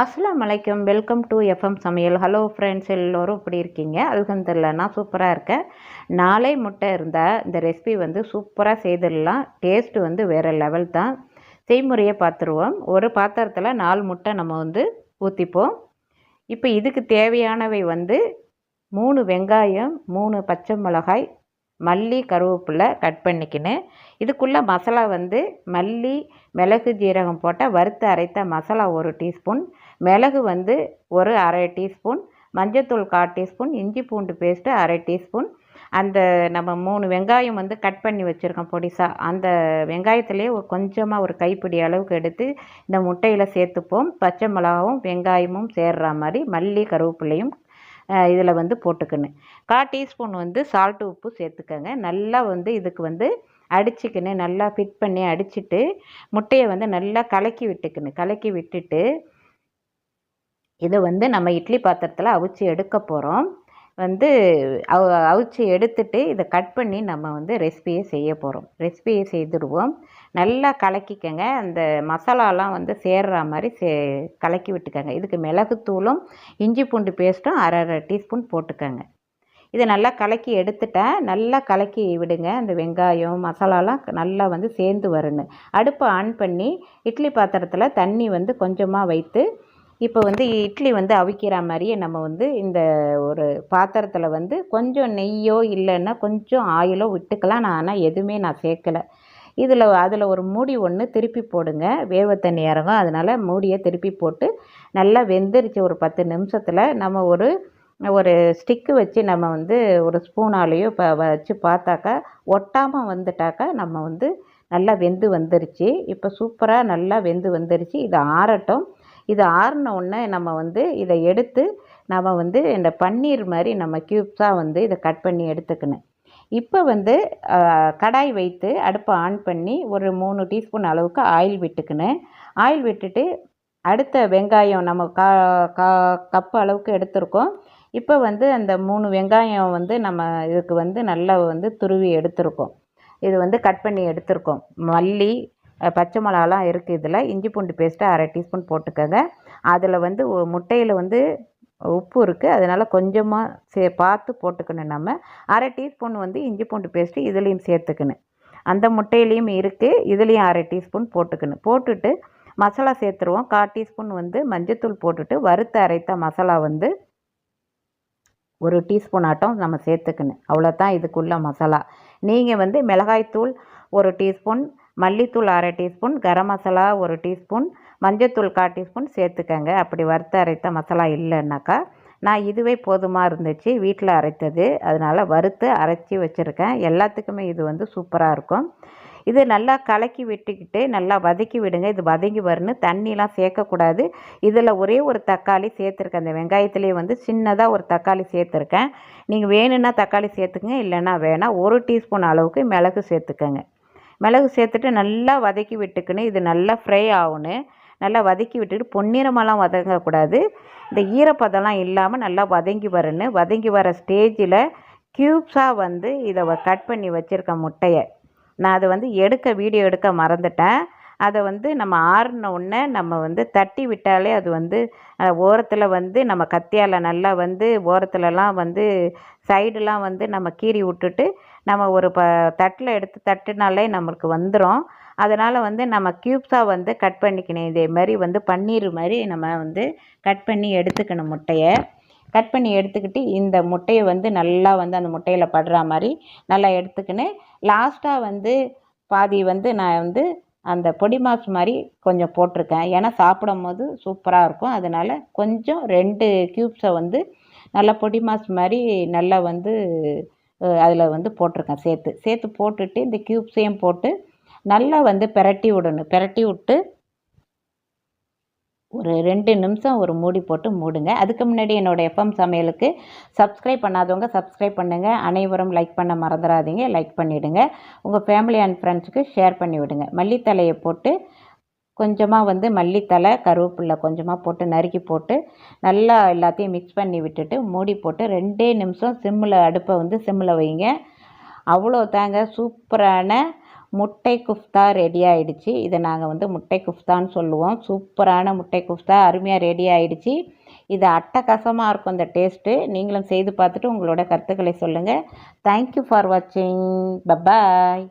அஸ்லாம் அலைக்கும் welcome to FM சமையல். ஹலோ ஃப்ரெண்ட்ஸ் எல்லோரும் இப்படி இருக்கீங்க? அல்ஹம்துலில்லா நான் சூப்பராக இருக்கேன். நாலே முட்டை இருந்தால் இந்த ரெசிபி வந்து சூப்பராக செய்திடலாம். டேஸ்ட்டு வந்து வேறு லெவல் தான். செய்முறையை பார்த்துருவோம். ஒரு பாத்திரத்தில் நாலு முட்டை நம்ம வந்து ஊற்றிப்போம் இப்போ இதுக்கு தேவையானவை வந்து மூணு வெங்காயம் மூணு பச்சை மிளகாய் மல்லி கருவேப்பிலை கட் பண்ணிக்கினு இதுக்குள்ளே மசாலா வந்து மல்லி மிளகு ஜீரகம் போட்ட வறுத்து அரைத்த மசாலா ஒரு டீஸ்பூன். மிளகு வந்து ஒரு அரை டீஸ்பூன். மஞ்சத்தூள் கால் டீஸ்பூன். இஞ்சி பூண்டு பேஸ்ட்டு அரை டீஸ்பூன். அந்த நம்ம மூணு வெங்காயம் வந்து கட் பண்ணி வச்சுருக்கோம் பொடிசாக அந்த வெங்காயத்துலேயே ஒரு கொஞ்சமாக ஒரு கைப்பிடி அளவுக்கு எடுத்து இந்த முட்டையில் சேர்த்துப்போம். பச்சை மிளகாவும் வெங்காயமும் சேர்ற மாதிரி மல்லி கருவேப்பிலையும் இதில் வந்து போட்டுக்கணும் கால் டீஸ்பூன் வந்து சால்ட்டு உப்பு சேர்த்துக்கோங்க. நல்லா வந்து இதுக்கு வந்து அடிச்சுக்கணும் நல்லா ஃபிட் பண்ணி அடிச்சுட்டு முட்டையை வந்து நல்லா கலக்கி விட்டுக்கணும் கலக்கி விட்டுட்டு இதை வந்து நம்ம இட்லி பாத்திரத்தில் அவிச்சு எடுக்க போகிறோம் வந்து அவ் அவிச்சு எடுத்துட்டு இதை கட் பண்ணி நம்ம வந்து ரெசிபியை செய்ய போகிறோம் ரெசிபியை செய்துடுவோம். நல்லா கலக்கிக்கங்க. அந்த மசாலாலாம் வந்து சேர்ற மாதிரி சே கலக்கி விட்டுக்கோங்க. இதுக்கு மிளகுத்தூளும் இஞ்சி பூண்டு பேஸ்ட்டும் அரை அரை டீஸ்பூன் போட்டுக்கோங்க. இதை நல்லா கலக்கி எடுத்துட்டேன் நல்லா கலக்கி விடுங்க. அந்த வெங்காயம் மசாலாலாம் நல்லா வந்து சேர்ந்து வரணும் அடுப்பை ஆன் பண்ணி இட்லி பாத்திரத்தில் தண்ணி வந்து கொஞ்சமாக வைத்து இப்போ வந்து இட்லி வந்து அவிக்கிற மாதிரியே நம்ம வந்து இந்த ஒரு பாத்திரத்தில் வந்து கொஞ்சம் நெய்யோ இல்லைன்னா கொஞ்சம் ஆயிலோ விட்டுக்கலாம். நான் ஆனால் எதுவுமே நான் சேர்க்கலை. இதில் அதில் ஒரு மூடி ஒன்று திருப்பி போடுங்க. வேவ தண்ணி இறங்கும். அதனால் மூடியை திருப்பி போட்டு நல்லா வெந்துருச்சு ஒரு பத்து நிமிஷத்தில். நம்ம ஒரு ஒரு ஸ்டிக்கு வச்சு நம்ம வந்து ஒரு ஸ்பூனாலேயோ இப்போ வச்சு பார்த்தாக்கா ஒட்டாமல் வந்துட்டாக்கா நம்ம வந்து நல்லா வெந்து வந்துருச்சு. இப்போ சூப்பராக நல்லா வெந்து வந்துருச்சு. இது ஆறட்டும். இது ஆறின உடனே நம்ம வந்து இதை எடுத்து நம்ம வந்து இந்த பன்னீர் மாதிரி நம்ம க்யூப்ஸாக வந்து இதை கட் பண்ணி எடுத்துக்கணும். இப்போ வந்து கடாய் வைத்து அடுப்பை ஆன் பண்ணி ஒரு மூணு டீஸ்பூன் அளவுக்கு ஆயில் விட்டுக்கணும். ஆயில் விட்டுட்டு அடுத்த வெங்காயம் நம்ம கா கா கப்பு அளவுக்கு எடுத்திருக்கோம். இப்போ வந்து அந்த மூணு வெங்காயம் வந்து நம்ம இதுக்கு வந்து நல்லா வந்து துருவி எடுத்திருக்கோம். இது வந்து கட் பண்ணி எடுத்திருக்கோம். மல்லி பச்சை மிளகாலாம் இருக்குது இதில். இஞ்சி பூண்டு பேஸ்ட்டு அரை டீஸ்பூன் போட்டுக்கோங்க. அதில் வந்து முட்டையில் வந்து உப்பு இருக்குது அதனால் கொஞ்சமாக சே பார்த்து போட்டுக்கணும் நம்ம. அரை டீஸ்பூன் வந்து இஞ்சி பூண்டு பேஸ்ட்டு இதுலேயும் சேர்த்துக்கணும். அந்த முட்டையிலையும் இருக்குது இதுலேயும் அரை டீஸ்பூன் போட்டுக்கணும். போட்டுட்டு மசாலா சேர்த்துருவோம். கால் டீஸ்பூன் வந்து மஞ்சத்தூள் போட்டுட்டு வறுத்து அரைத்த மசாலா வந்து ஒரு டீஸ்பூன் ஆட்டம் நம்ம சேர்த்துக்கணும். அவ்வளோதான் இதுக்குள்ள மசாலா. நீங்கள் வந்து மிளகாய்த்தூள் ஒரு டீஸ்பூன் மல்லித்தூள் அரை டீஸ்பூன் கரம் மசாலா ஒரு டீஸ்பூன் மஞ்சத்தூள் கால் டீஸ்பூன் சேர்த்துக்கங்க. அப்படி வறுத்து அரைத்த மசாலா இல்லைன்னாக்கா நான் இதுவே போதுமாக இருந்துச்சு வீட்டில் அரைத்தது. அதனால் வறுத்து அரைச்சி வச்சுருக்கேன். எல்லாத்துக்குமே இது வந்து சூப்பராக இருக்கும். இது நல்லா கலக்கி விட்டுக்கிட்டு நல்லா வதக்கி விடுங்க. இது வதங்கி வரணும் தண்ணிலாம் சேர்க்கக்கூடாது. இதில் ஒரே ஒரு தக்காளி சேர்த்துருக்கேன். அந்த வெங்காயத்துலேயே வந்து சின்னதாக ஒரு தக்காளி சேர்த்துருக்கேன். நீங்கள் வேணும்னா தக்காளி சேர்த்துக்கங்க இல்லைன்னா வேணால் ஒரு டீஸ்பூன் அளவுக்கு மிளகு சேர்த்துக்கங்க. மிளகு சேர்த்துட்டு நல்லா வதக்கி விட்டுக்கணும் இது நல்லா ஃப்ரை ஆகணும். நல்லா வதக்கி விட்டுட்டு பொன்னிறமெல்லாம் வதங்கக்கூடாது. இந்த ஈரப்பதம்லாம் இல்லாமல் நல்லா வதங்கி வரணும். வதங்கி வர ஸ்டேஜில் க்யூப்ஸாக வந்து இதை கட் பண்ணி வச்சுருக்கேன் முட்டையை. நான் அதை வந்து எடுக்க வீடியோ எடுக்க மறந்துட்டேன். அதை வந்து நம்ம ஆறின உடனே நம்ம வந்து தட்டி விட்டாலே அது வந்து ஓரத்தில் வந்து நம்ம கத்தியால் நல்லா வந்து ஓரத்துலலாம் வந்து சைடெலாம் வந்து நம்ம கீறி விட்டுட்டு நம்ம ஒரு ப தட்டில் எடுத்து தட்டுனாலே நம்மளுக்கு வந்துடும் அதனால் வந்து நம்ம க்யூப்ஸாக வந்து கட் பண்ணிக்கணும். இதே மாதிரி வந்து பன்னீர் மாதிரி நம்ம வந்து கட் பண்ணி எடுத்துக்கணும் முட்டையை. கட் பண்ணி எடுத்துக்கிட்டு இந்த முட்டையை வந்து நல்லா வந்து அந்த முட்டையில் படுற மாதிரி நல்லா எடுத்துக்கின்னு லாஸ்ட்டாக வந்து பாதி வந்து நான் வந்து அந்த பொடி மாஸ் மாதிரி கொஞ்சம் போட்டிருக்கேன். ஏன்னா சாப்பிடும் போது சூப்பராக இருக்கும். அதனால் கொஞ்சம் ரெண்டு க்யூப்ஸை வந்து நல்லா பொடி மாஸ் மாதிரி நல்லா வந்து அதில் வந்து போட்டிருக்கேன் சேர்த்து. சேர்த்து போட்டுட்டு இந்த க்யூப்ஸையும் போட்டு நல்லா வந்து பெரட்டி விடணும். பெரட்டி விட்டு ஒரு ரெண்டு நிமிஷம் ஒரு மூடி போட்டு மூடுங்க. அதுக்கு முன்னாடி என்னோடய எஃப்எம் சமையலுக்கு சப்ஸ்கிரைப் பண்ணாதவங்க சப்ஸ்கிரைப் பண்ணுங்கள் அனைவரும் லைக் பண்ண மறந்துடாதீங்க லைக் பண்ணிவிடுங்க உங்கள் ஃபேமிலி அண்ட் ஃப்ரெண்ட்ஸுக்கு ஷேர் பண்ணிவிடுங்க. மல்லித்தலையை போட்டு கொஞ்சமாக வந்து மல்லித்தலை கருவேப்பில்லை கொஞ்சமாக போட்டு நறுக்கி போட்டு நல்லா எல்லாத்தையும் மிக்ஸ் பண்ணி விட்டுட்டு மூடி போட்டு ரெண்டே நிமிஷம் சிம்மில் அடுப்பை வந்து சிம்மில் வைங்க. அவ்வளோ தாங்க சூப்பரான முட்டை குஃப்தா ரெடி ஆகிடுச்சு இதை நாங்கள் வந்து முட்டை குஃப்தான்னு சொல்லுவோம். சூப்பரான முட்டை குஃப்தா அருமையாக ரெடி ஆகிடுச்சு இது அட்டகாசமாக இருக்கும் இந்த டேஸ்ட்டு நீங்களும் செய்து பார்த்துட்டு உங்களோட கருத்துக்களை சொல்லுங்கள் தேங்க்யூ ஃபார் வாட்சிங் பபாய்